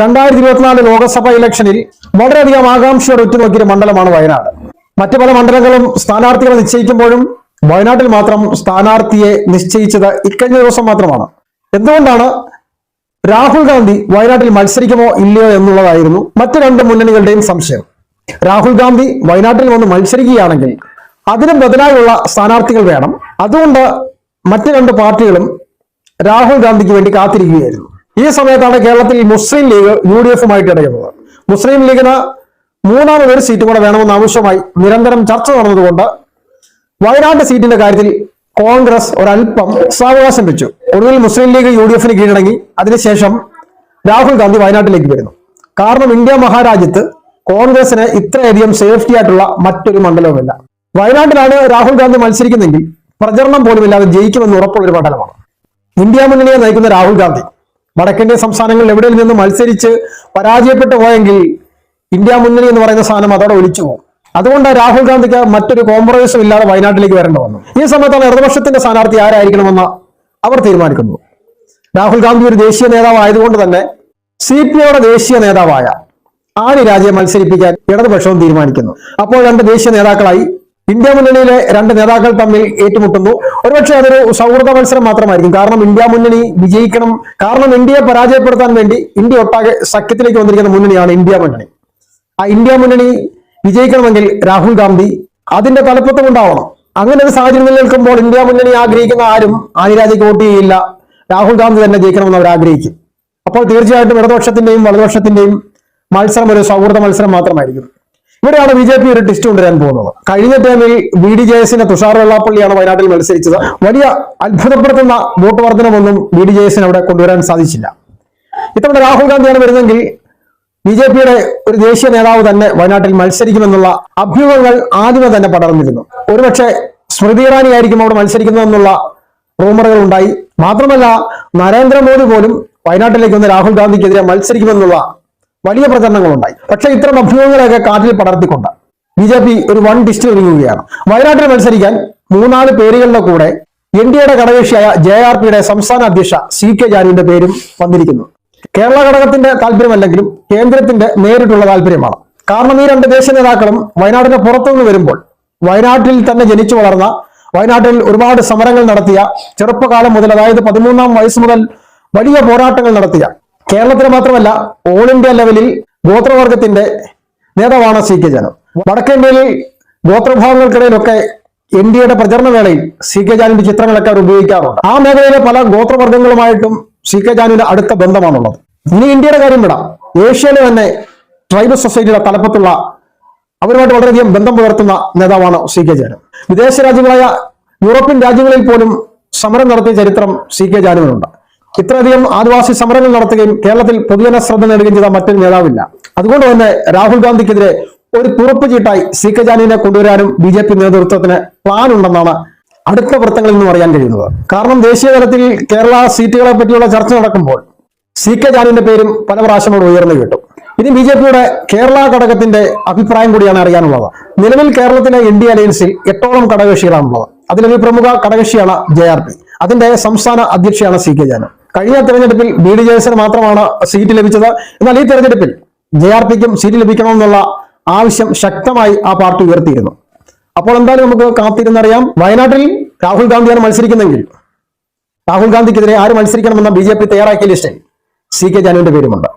രണ്ടായിരത്തി ഇരുപത്തിനാല് ലോക്സഭാ ഇലക്ഷനിൽ വളരെയധികം ആകാംക്ഷയോടെ ഉറ്റുനോക്കിയ മണ്ഡലമാണ് വയനാട്. മറ്റു പല മണ്ഡലങ്ങളും സ്ഥാനാർത്ഥികളെ നിശ്ചയിക്കുമ്പോഴും വയനാട്ടിൽ മാത്രം സ്ഥാനാർത്ഥിയെ നിശ്ചയിച്ചത് ഇക്കഴിഞ്ഞ ദിവസം മാത്രമാണ്. എന്തുകൊണ്ടാണ് രാഹുൽ ഗാന്ധി വയനാട്ടിൽ മത്സരിക്കുമോ ഇല്ലയോ എന്നുള്ളതായിരുന്നു മറ്റു രണ്ട് മുന്നണികളുടെയും സംശയം. രാഹുൽ ഗാന്ധി വയനാട്ടിൽ വന്ന് മത്സരിക്കുകയാണെങ്കിൽ അതിന് ബദലായുള്ള സ്ഥാനാർത്ഥികൾ വേണം. അതുകൊണ്ട് മറ്റു രണ്ട് പാർട്ടികളും രാഹുൽ ഗാന്ധിക്ക് വേണ്ടി കാത്തിരിക്കുകയായിരുന്നു. ഈ സമയത്താണ് കേരളത്തിൽ മുസ്ലിം ലീഗ് യു ഡി എഫുമായിട്ട് ഇടയുന്നത്. മുസ്ലിം ലീഗിന് മൂന്നാമതൊരു സീറ്റ് കൂടെ വേണമെന്ന ആവശ്യമായി നിരന്തരം ചർച്ച നടന്നതുകൊണ്ട് വയനാട് സീറ്റിന്റെ കാര്യത്തിൽ കോൺഗ്രസ് ഒരല്പം സാവകാശം വെച്ചു. ഒടുവിൽ മുസ്ലിം ലീഗ് യു ഡി എഫിന് കീഴടങ്ങി. അതിനുശേഷം രാഹുൽ ഗാന്ധി വയനാട്ടിലേക്ക് വരുന്നു. കാരണം ഇന്ത്യ മഹാരാജ്യത്ത് കോൺഗ്രസിന് ഇത്രയധികം സേഫ്റ്റി ആയിട്ടുള്ള മറ്റൊരു മണ്ഡലവുമില്ല. വയനാട്ടിലാണ് രാഹുൽ ഗാന്ധി മത്സരിക്കുന്നെങ്കിൽ പ്രചരണം പോലുമില്ലാതെ ജയിക്കുമെന്ന് ഉറപ്പുള്ളൊരു മണ്ഡലമാണ്. ഇന്ത്യ മുന്നണിയെ നയിക്കുന്ന രാഹുൽ ഗാന്ധി വടക്കിന്റെ സംസ്ഥാനങ്ങളിൽ എവിടെ നിന്ന് മത്സരിച്ച് പരാജയപ്പെട്ടു പോയെങ്കിൽ ഇന്ത്യ മുന്നണി എന്ന് പറയുന്ന സാധനം അതോടെ ഒലിച്ചു പോകും. അതുകൊണ്ട് രാഹുൽ ഗാന്ധിക്ക് മറ്റൊരു കോംപ്രമൈസും ഇല്ലാതെ വയനാട്ടിലേക്ക് വരേണ്ടി വന്നു. ഈ സമയത്താണ് ഇടതുപക്ഷത്തിന്റെ സ്ഥാനാർത്ഥി ആരായിരിക്കണമെന്ന് അവർ തീരുമാനിക്കുന്നു രാഹുൽ ഗാന്ധി ഒരു ദേശീയ നേതാവായതുകൊണ്ട് തന്നെ സി പി ഐയുടെ ദേശീയ നേതാവായ ആനി രാജയെ മത്സരിപ്പിക്കാൻ ഇടതുപക്ഷവും തീരുമാനിക്കുന്നു. അപ്പോൾ രണ്ട് ദേശീയ നേതാക്കളായി ഇന്ത്യ മുന്നണിയിലെ രണ്ട് നേതാക്കൾ തമ്മിൽ ഏറ്റുമുട്ടുന്നു. ഒരുപക്ഷെ അതൊരു സൗഹൃദ മത്സരം മാത്രമായിരിക്കും. കാരണം ഇന്ത്യ മുന്നണി വിജയിക്കണം. കാരണം ഇന്ത്യയെ പരാജയപ്പെടുത്താൻ വേണ്ടി ഇന്ത്യ ഒട്ടാകെ സഖ്യത്തിലേക്ക് വന്നിരിക്കുന്ന മുന്നണിയാണ് ഇന്ത്യ മുന്നണി. ആ ഇന്ത്യ മുന്നണി വിജയിക്കണമെങ്കിൽ രാഹുൽ ഗാന്ധി അതിന്റെ തലപ്പത്തും ഉണ്ടാവണം. അങ്ങനെ ഒരു സാഹചര്യം നിലനിൽക്കുമ്പോൾ ഇന്ത്യ മുന്നണി ആഗ്രഹിക്കുന്ന ആരും ആനിരാജയ്ക്ക് വോട്ട് ചെയ്യില്ല. രാഹുൽ ഗാന്ധി തന്നെ ജയിക്കണമെന്ന് അവർ ആഗ്രഹിക്കും. അപ്പോൾ തീർച്ചയായിട്ടും ഇടതുപക്ഷത്തിന്റെയും വലതുപക്ഷത്തിന്റെയും മത്സരം ഒരു സൗഹൃദ മത്സരം മാത്രമായിരിക്കും. ഇവിടെയാണ് ബി ജെ പി ഒരു ടിസ്റ്റ് കൊണ്ടുവരാൻ പോകുന്നത്. കഴിഞ്ഞ ടൈമിൽ ബി ഡി ജെ എസിന്റെ തുഷാർ വെള്ളാപ്പള്ളിയാണ് വയനാട്ടിൽ മത്സരിച്ചത്. വലിയ അത്ഭുതപ്പെടുത്തുന്ന വോട്ട് വർധനമൊന്നും ബി ഡി ജെ എസിന് അവിടെ കൊണ്ടുവരാൻ സാധിച്ചില്ല. ഇത്തവണ രാഹുൽ ഗാന്ധിയാണ് വരുന്നെങ്കിൽ ബി ജെ പിയുടെ ഒരു ദേശീയ നേതാവ് തന്നെ വയനാട്ടിൽ മത്സരിക്കുമെന്നുള്ള അഭ്യൂഹങ്ങൾ ആദ്യമേ തന്നെ പടർന്നിരുന്നു. ഒരുപക്ഷെ സ്മൃതി ഇറാനി ആയിരിക്കും അവിടെ മത്സരിക്കുന്നതെന്നുള്ള റൂമറുകൾ ഉണ്ടായി. മാത്രമല്ല നരേന്ദ്രമോദി പോലും വയനാട്ടിലേക്ക് വന്ന് രാഹുൽ ഗാന്ധിക്കെതിരെ മത്സരിക്കുമെന്നുള്ള വലിയ പ്രചരണങ്ങളുണ്ടായി. പക്ഷെ ഇത്തരം അഭ്യൂഹങ്ങളെയൊക്കെ കാറ്റിൽ പടർത്തിക്കൊണ്ട് ബി ജെ പി ഒരു വൺ ഡിസ്റ്റ് ഒരുങ്ങുകയാണ് വയനാട്ടിൽ മത്സരിക്കാൻ മൂന്നാൽ പേരുകളുടെ കൂടെ എൻ ഡി എയുടെ ഘടകകക്ഷിയായ ജെ ആർ പിയുടെ സംസ്ഥാന അധ്യക്ഷ സി കെ ജാനുവിന്റെ പേരും വന്നിരിക്കുന്നു. കേരള ഘടകത്തിന്റെ താല്പര്യമല്ലെങ്കിലും കേന്ദ്രത്തിന്റെ നേരിട്ടുള്ള താല്പര്യമാണ്. കാരണം ഈ രണ്ട് ദേശീയ നേതാക്കളും വയനാടിന്റെ പുറത്തുനിന്ന് വരുമ്പോൾ വയനാട്ടിൽ തന്നെ ജനിച്ചു വളർന്ന വയനാട്ടിൽ ഒരുപാട് സമരങ്ങൾ നടത്തിയ ചെറുപ്പകാലം മുതൽ അതായത് പതിമൂന്നാം വയസ്സ് മുതൽ വലിയ പോരാട്ടങ്ങൾ നടത്തിയ കേരളത്തിൽ മാത്രമല്ല ഓൾ ഇന്ത്യ ലെവലിൽ ഗോത്രവർഗത്തിന്റെ നേതാവാണ് സി കെ ജാനു വടക്കേന്ത്യയിൽ ഗോത്രഭാവങ്ങൾക്കിടയിലൊക്കെ എൻ ഡി എയുടെ പ്രചരണ വേളയിൽ സി കെ ജാനുവിന്റെ ചിത്രങ്ങളൊക്കെ അവർ ഉപയോഗിക്കാറുണ്ട്. ആ മേഖലയിലെ പല ഗോത്രവർഗങ്ങളുമായിട്ടും സി കെ ജാനുവിന്റെ അടുത്ത ബന്ധമാണുള്ളത്. ഇനി ഇന്ത്യയുടെ കാര്യം വിടാം. ഏഷ്യയിലെ തന്നെ ട്രൈബൽ സൊസൈറ്റിയുടെ തലപ്പത്തുള്ള അവരുമായിട്ട് വളരെയധികം ബന്ധം പുലർത്തുന്ന നേതാവാണ് സി കെ ജാനു വിദേശ രാജ്യങ്ങളായ യൂറോപ്യൻ രാജ്യങ്ങളിൽ പോലും സമരം നടത്തിയ ചരിത്രം സി കെ ജാനുവിനുണ്ട്. ഇത്രയധികം ആദിവാസി സമരങ്ങൾ നടത്തുകയും കേരളത്തിൽ പൊതുജന ശ്രദ്ധ നേടുകയും ചെയ്ത മറ്റൊരു നേതാവില്ല. അതുകൊണ്ട് തന്നെ രാഹുൽ ഗാന്ധിക്കെതിരെ ഒരു തുറപ്പ് ചീട്ടായി സി കെ ജാനുവിനെ കൊണ്ടുവരാനും ബി ജെ പി നേതൃത്വത്തിന് പ്ലാൻ ഉണ്ടെന്നാണ് അടുത്ത വൃത്തങ്ങളിൽ നിന്നും അറിയാൻ കഴിയുന്നത്. കാരണം ദേശീയ തലത്തിൽ കേരള സീറ്റുകളെ പറ്റിയുള്ള ചർച്ച നടക്കുമ്പോൾ സി കെ ജാനുവിന്റെ പേരും പല പ്രാവശ്യം അവിടെ ഉയർന്നു കേട്ടു. ഇനി ബി ജെ പിയുടെ കേരള ഘടകത്തിന്റെ അഭിപ്രായം കൂടിയാണ് അറിയാനുള്ളത്. നിലവിൽ കേരളത്തിലെ എൻ ഡി അലയൻസിൽ എട്ടോളം ഘടകകക്ഷികളാണുള്ളത്. അതിലൊരു പ്രമുഖ ഘടകകക്ഷിയാണ് ജെ ആർ പി. അതിന്റെ സംസ്ഥാന അധ്യക്ഷയാണ് സി കെ ജാനു കഴിഞ്ഞ തെരഞ്ഞെടുപ്പിൽ ബി ഡി ജയസിന് മാത്രമാണ് സീറ്റ് ലഭിച്ചത്. എന്നാൽ ഈ തെരഞ്ഞെടുപ്പിൽ ജെ ആർ പിക്കും സീറ്റ് ലഭിക്കണമെന്നുള്ള ആവശ്യം ശക്തമായി ആ പാർട്ടി ഉയർത്തിയിരുന്നു. അപ്പോൾ എന്തായാലും നമുക്ക് കാത്തിരുന്നറിയാം. വയനാട്ടിൽ രാഹുൽ ഗാന്ധിയാണ് മത്സരിക്കുന്നെങ്കിൽ രാഹുൽ ഗാന്ധിക്കെതിരെ ആര് മത്സരിക്കണമെന്ന ബി ജെ പി തയ്യാറാക്കിയ ലിസ്റ്റിൽ സി കെ ജാനുവിന്റെ പേരുമുണ്ട്.